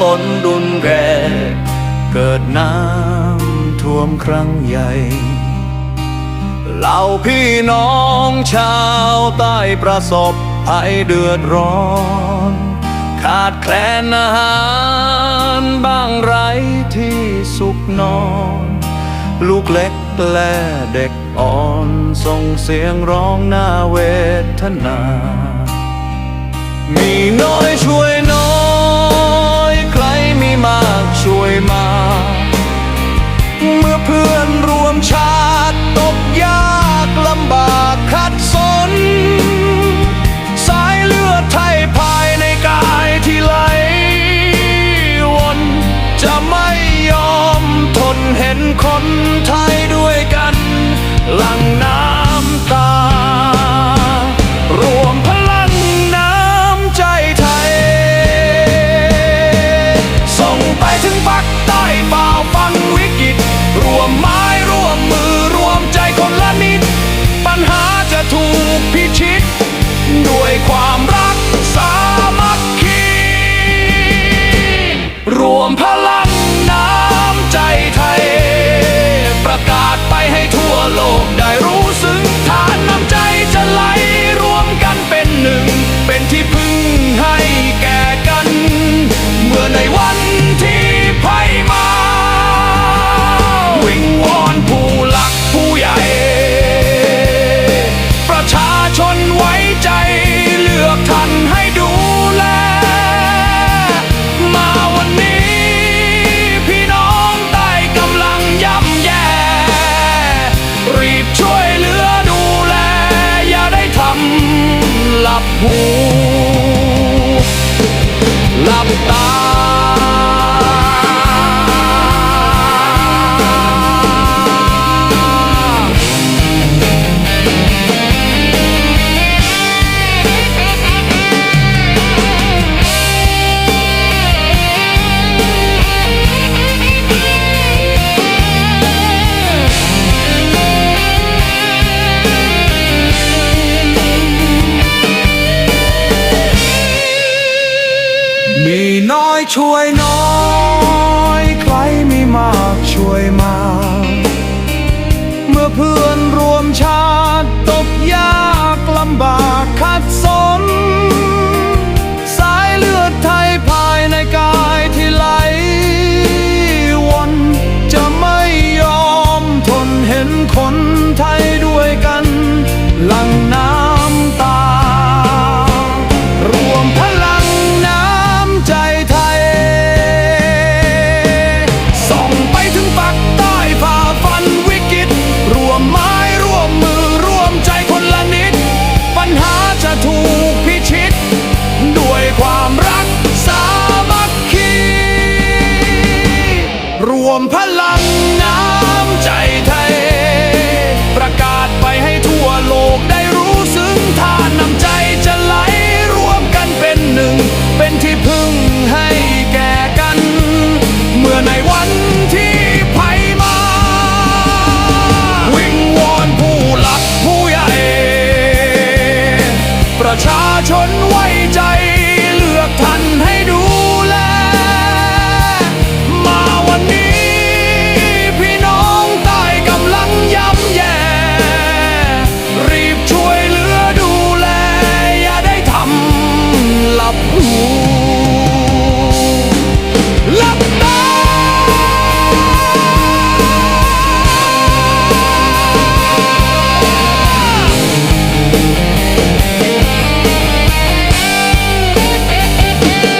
ฝนรุนแรง เกิดน้ำท่วมครั้งใหญ่เหล่าพี่น้องชาวใต้ประสบภัยเดือดร้อน ขาดแคลนอาหารบางไรที่สุกนอน ลูกเล็กและเด็กอ่อนส่งเสียงร้องหน้าเวทนา มีน้อ Hey. ช่วยน้อง yeah.